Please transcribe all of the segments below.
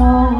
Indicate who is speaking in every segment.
Speaker 1: know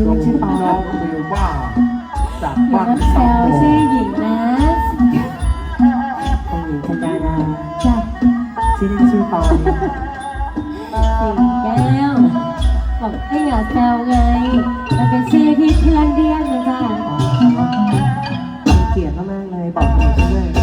Speaker 1: ชื่อ
Speaker 2: ชื่อ
Speaker 1: ป๊าน้
Speaker 2: อ
Speaker 1: งเาจาก
Speaker 3: บ้าน
Speaker 2: แซ
Speaker 3: สาว
Speaker 2: วชื่อหญิงนะ
Speaker 1: คุณหญิงคุณดาร
Speaker 2: จ้ะ
Speaker 1: ชื่อเล่นชื่อปอน
Speaker 2: สิงแก้วบอกให้อย่าแซวไง มันเป็นชื่อที่เพื่อนเรียกนะจ้ะ
Speaker 1: เกลียดมากเลย
Speaker 2: บอ
Speaker 1: กเลยช่วย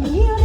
Speaker 2: Yeah.